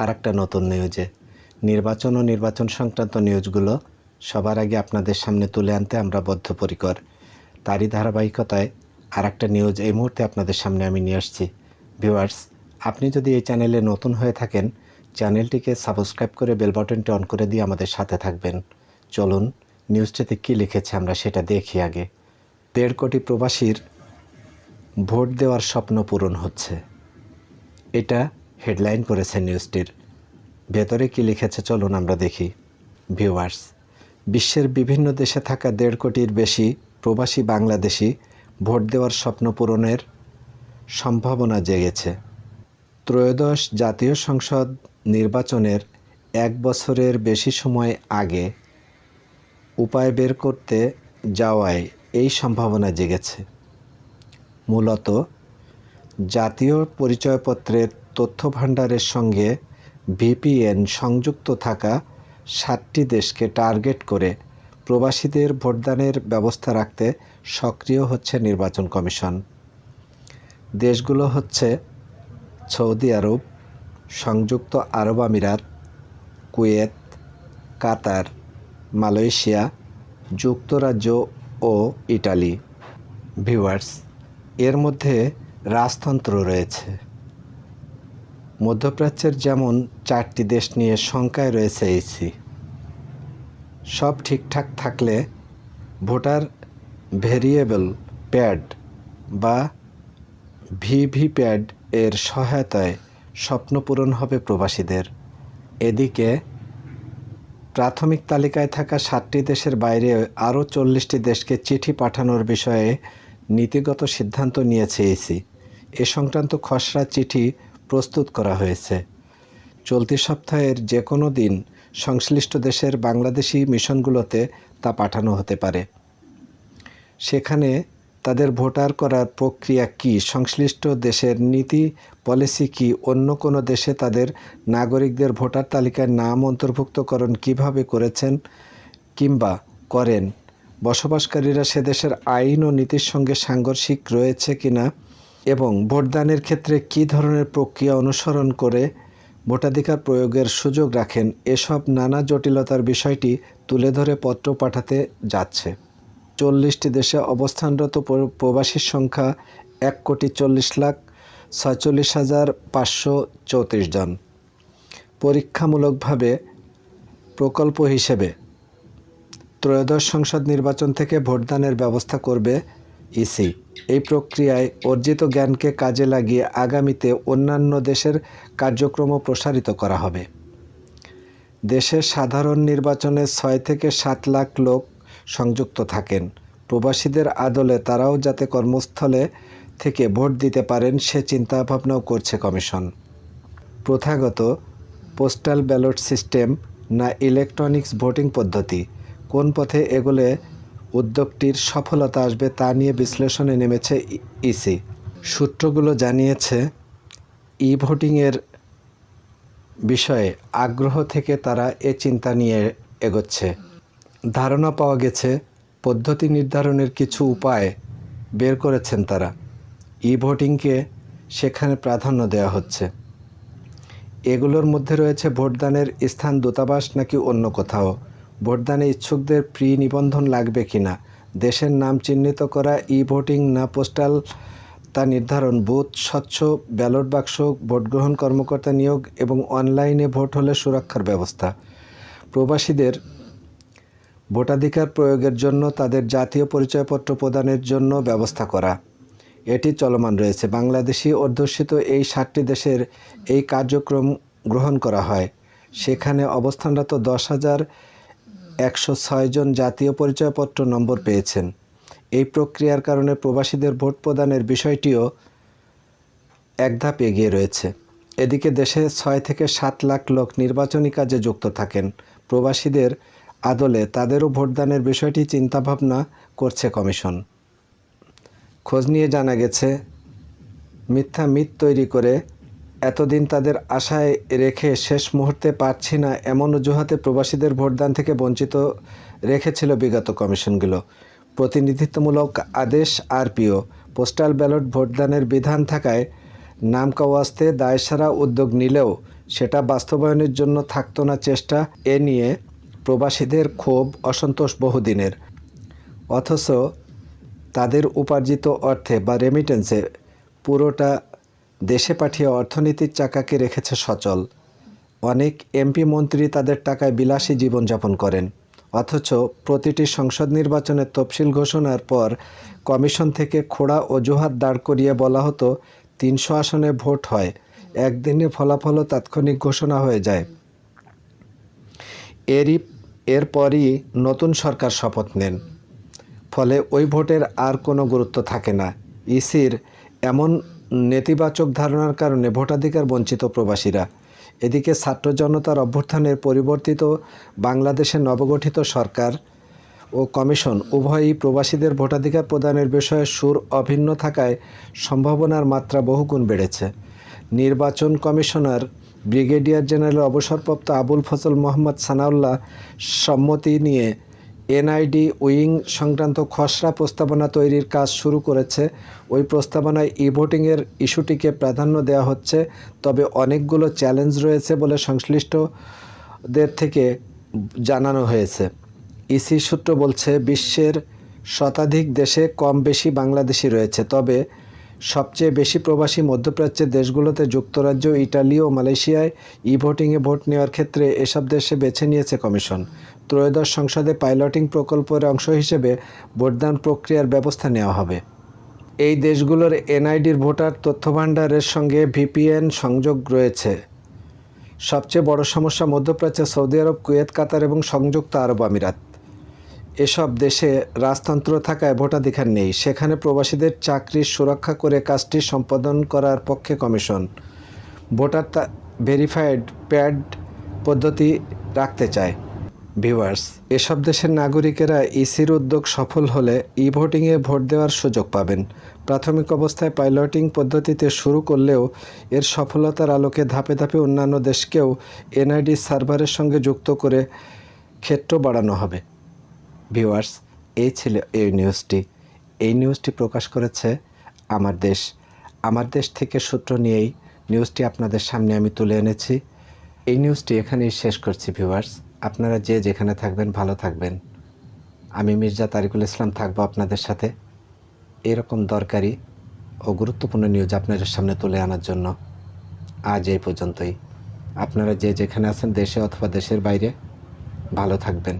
আর একটা নতুন নিউজে। নির্বাচন ও নির্বাচন সংক্রান্ত নিউজগুলো সবার আগে আপনাদের সামনে তুলে আনতে আমরা বদ্ধপরিকর। তারই ধারাবাহিকতায় আর একটা নিউজ এই মুহূর্তে আপনাদের সামনে আমি নিয়ে আসছি। ভিউয়ার্স, আপনি যদি এই চ্যানেলে নতুন হয়ে থাকেন, চ্যানেলটিকে সাবস্ক্রাইব করে বেল বাটনটি অন করে দিয়ে আমাদের সাথে থাকবেন। চলুন, নিউজটিতে কী লিখেছে আমরা সেটা দেখি আগে। দেড় কোটি প্রবাসীর ভোট দেওয়ার স্বপ্ন পূরণ হচ্ছে। এটা হেডলাইন করেছে নিউজটির। ভেতরে কি লিখেছে চলুন আমরা দেখি। ভিউয়ার্স, বিশ্বের বিভিন্ন দেশে থাকা দেড় কোটির বেশি প্রবাসী বাংলাদেশি ভোট দেওয়ার স্বপ্ন পূরণের সম্ভাবনা জেগেছে। ত্রয়োদশ জাতীয় সংসদ নির্বাচনের এক বছরের বেশি সময় আগে উপায় বের করতে যাওয়ায় এই সম্ভাবনা জেগেছে। মূলত জাতীয় পরিচয়পত্রের তথ্য ভাণ্ডারের সঙ্গে ভিপিএন সংযুক্ত থাকা সাতটি দেশকে টার্গেট করে প্রবাসীদের ভোটদানের ব্যবস্থা রাখতে সক্রিয় হচ্ছে নির্বাচন কমিশন। দেশগুলো হচ্ছে সৌদি আরব, সংযুক্ত আরব আমিরাত, কুয়েত, কাতার, মালয়েশিয়া, যুক্তরাজ্য ও ইটালি। ভিউয়ার্স, এর মধ্যে রাজতন্ত্র রয়েছে। মধ্যপ্রাচ্যের যেমন চারটি দেশ নিয়ে শঙ্কায় রয়েছে এইসি সব ঠিকঠাক থাকলে ভোটার ভেরিয়েবল প্যাড বা ভিভি প্যাড এর সহায়তায় স্বপ্ন পূরণ হবে প্রবাসীদের। এদিকে প্রাথমিক তালিকায় থাকা সাতটি দেশের বাইরে আরও চল্লিশটি দেশকে চিঠি পাঠানোর বিষয়ে নীতিগত সিদ্ধান্ত নিয়েছে ইসি এ সংক্রান্ত খসড়া চিঠি প্রস্তুত করা হয়েছে। চলতি সপ্তাহের যে কোনো দিন সংশ্লিষ্ট দেশের বাংলাদেশি মিশনগুলোতে তা পাঠানো হতে পারে। সেখানে তাদের ভোটার করার প্রক্রিয়া কি, সংশ্লিষ্ট দেশের নীতি, পলিসি কি, অন্য কোনো দেশে তাদের নাগরিকদের ভোটার তালিকায় নাম অন্তর্ভুক্তকরণ কীভাবে করেছেন কিংবা করেন, বসবাসকারীরা সে দেশের আইন ও নীতির সঙ্গে সাংঘর্ষিক রয়েছে কিনা এবং ভোটদানের ক্ষেত্রে কী ধরনের প্রক্রিয়া অনুসরণ করে ভোটাধিকার প্রয়োগের সুযোগ রাখেন, এসব নানা জটিলতার বিষয়টি তুলে ধরে পত্র পাঠাতে যাচ্ছে। চল্লিশটি দেশে অবস্থানরত প্রবাসীর সংখ্যা এক কোটি চল্লিশ লাখ ছয়চল্লিশ হাজার পাঁচশো চৌত্রিশ জন। পরীক্ষামূলকভাবে প্রকল্প হিসেবে ত্রয়োদশ সংসদ নির্বাচন থেকে ভোটদানের ব্যবস্থা করবে ইসি। এই প্রক্রিয়ায় অর্জিত জ্ঞানকে কাজে লাগিয়ে আগামীতে অন্যান্য দেশের কার্যক্রমও প্রসারিত করা হবে। দেশের সাধারণ নির্বাচনে ছয় থেকে সাত লাখ লোক সংযুক্ত থাকেন। প্রবাসীদের আদলে তারাও যাতে কর্মস্থলে থেকে ভোট দিতে পারেন, সে চিন্তাভাবনাও করছে কমিশন। প্রথাগত পোস্টাল ব্যালট সিস্টেম না ইলেকট্রনিক্স ভোটিং পদ্ধতি, কোন পথে এগোলে উদ্যোগটির সফলতা আসবে তা নিয়ে বিশ্লেষণে নেমেছে ইসি। সূত্রগুলো জানিয়েছে, ই ভোটিংয়ের বিষয়ে আগ্রহ থেকে তারা এ চিন্তা নিয়ে এগোচ্ছে। ধারণা পাওয়া গেছে, পদ্ধতি নির্ধারণের কিছু উপায় বের করেছেন তারা। ই ভোটিংকে সেখানে প্রাধান্য দেওয়া হচ্ছে। এগুলোর মধ্যে রয়েছে ভোটদানের স্থান দূতাবাস নাকি অন্য কোথাও। ভোটদানে ইচ্ছুকদের প্রি নিবন্ধন লাগবে কিনা? দেশের নাম চিহ্নিত করা ই ভোটিং না পোস্টাল, তা নির্ধারণ। বুথ, স্বচ্ছ ব্যালট বাক্স, ভোটগ্রহণ কর্মকর্তা নিয়োগ এবং অনলাইনে ভোট হলে সুরক্ষার ব্যবস্থা। প্রবাসীদের ভোটাধিকার প্রয়োগের জন্য তাদের জাতীয় পরিচয়পত্র প্রদানের জন্য ব্যবস্থা করা। এটি চলমান রয়েছে। বাংলাদেশি অধ্যুষিত এই সাতটি দেশের এই কার্যক্রম গ্রহণ করা হয়। সেখানে অবস্থানরত দশ হাজার একশো জন জাতীয় পরিচয়পত্র নম্বর পেয়েছেন। এই প্রক্রিয়ার কারণে প্রবাসীদের ভোট প্রদানের বিষয়টিও এক ধাপ এগিয়ে রয়েছে। এদিকে দেশে ছয় থেকে সাত লাখ লোক নির্বাচনী কাজে যুক্ত থাকেন। প্রবাসীদের আদলে তাদেরও ভোটদানের বিষয়টি চিন্তাভাবনা করছে কমিশন। খোঁজ নিয়ে জানা গেছে, মিথ্যা মিথ তৈরি করে এতদিন তাদের আশায় রেখে শেষ মুহূর্তে পারছি না এমন অজুহাতে প্রবাসীদের ভোটদান থেকে বঞ্চিত রেখেছিল বিগত কমিশনগুলো। প্রতিনিধিত্বমূলক আদেশ আরপিও। পোস্টাল ব্যালট ভোটদানের বিধান থাকায় নামকাওয়াস্তে দায়সারা উদ্যোগ নিলেও সেটা বাস্তবায়নের জন্য থাকতো না চেষ্টা এ নিয়ে প্রবাসীদের ক্ষোভ অসন্তোষ বহুদিনের। অথচ তাদের উপার্জিত অর্থে বা রেমিটেন্সে পুরোটা দেশে পাঠিয়ে অর্থনীতির চাকাকে রেখেছে সচল। অনেক এমপি মন্ত্রী তাদের টাকায় বিলাসী জীবনযাপন করেন। অথচ প্রতিটি সংসদ নির্বাচনের তফসিল ঘোষণার পর কমিশন থেকে খোড়া অজুহাত দাঁড় করিয়ে বলা হতো, তিনশো আসনে ভোট হয়, একদিনে ফলাফলও তাৎক্ষণিক ঘোষণা হয়ে যায়। এরই, এরপরই নতুন সরকার শপথ নেন। ফলে ওই ভোটের আর কোনো গুরুত্ব থাকে না। ইসির এমন নেতিবাচক ধারণার কারণে ভোটাধিকার বঞ্চিত প্রবাসীরা। এদিকে ছাত্র জনতার অভ্যুত্থানের পরিবর্তিত বাংলাদেশের নবগঠিত সরকার ও কমিশন উভয়ই প্রবাসীদের ভোটাধিকার প্রদানের বিষয়ে সুর অভিন্ন থাকায় সম্ভাবনার মাত্রা বহুগুণ বেড়েছে। নির্বাচন কমিশনার ব্রিগেডিয়ার জেনারেল অবসরপ্রাপ্ত আবুল ফজল মোহাম্মদ সানাউল্লাহ সম্মতি নিয়ে এনআইডি উইং সংক্রান্ত খসড়া প্রস্তাবনা তৈরির কাজ শুরু করেছে। ওই প্রস্তাবনায় ইভোটিংয়ের ভোটিংয়ের ইস্যুটিকে প্রাধান্য দেওয়া হচ্ছে, তবে অনেকগুলো চ্যালেঞ্জ রয়েছে বলে সংশ্লিষ্টদের থেকে জানানো হয়েছে। ইসি সূত্র বলছে, বিশ্বের শতাধিক দেশে কম বেশি বাংলাদেশি রয়েছে, তবে সবচেয়ে বেশি প্রবাসী মধ্যপ্রাচ্যের দেশগুলোতে যুক্তরাজ্য, ইটালি ও মালয়েশিয়ায় ই ভোটিংয়ে ভোট নেওয়ার ক্ষেত্রে এসব দেশে বেছে নিয়েছে কমিশন। ত্রয়োদশ সংসদে পাইলটিং প্রকল্পের অংশ হিসেবে ভোটদান প্রক্রিয়ার ব্যবস্থা নেওয়া হবে। এই দেশগুলোর এনআইডির ভোটার তথ্যভাণ্ডারের সঙ্গে ভিপিএন সংযোগ রয়েছে। সবচেয়ে বড় সমস্যা মধ্যপ্রাচ্যে, সৌদি আরব, কুয়েত, কাতার এবং সংযুক্ত আরব আমিরাত। এসব দেশে রাজতন্ত্র থাকায় ভোটাধিকার নেই। সেখানে প্রবাসীদের চাকরির সুরক্ষা করে কাজটি সম্পাদন করার পক্ষে কমিশন। ভোটার ভেরিফাইড প্যাড পদ্ধতি রাখতে চায়। ভিউয়ার্স, এসব দেশের নাগরিকেরা ইসির উদ্যোগ সফল হলে ই ভোটিংয়ে ভোট দেওয়ার সুযোগ পাবেন। প্রাথমিক অবস্থায় পাইলটিং পদ্ধতিতে শুরু করলেও এর সফলতার আলোকে ধাপে ধাপে অন্যান্য দেশকেও এনআইডি সার্ভারের সঙ্গে যুক্ত করে ক্ষেত্র বাড়ানো হবে। ভিউয়ার্স এই ছিল এই নিউজটি এই নিউজটি প্রকাশ করেছে আমার দেশ। আমার দেশ থেকে সূত্র নিয়েই নিউজটি আপনাদের সামনে আমি তুলে এনেছি। এই নিউজটি এখানেই শেষ করছি ভিউয়ার্স। আপনারা যে যেখানে থাকবেন, ভালো থাকবেন। আমি মির্জা তারিকুল ইসলাম থাকব আপনাদের সাথে। এরকম দরকারি ও গুরুত্বপূর্ণ নিউজ আপনাদের সামনে তুলে আনার জন্য আজ এই পর্যন্তই। আপনারা যে যেখানে আছেন, দেশে অথবা দেশের বাইরে, ভালো থাকবেন।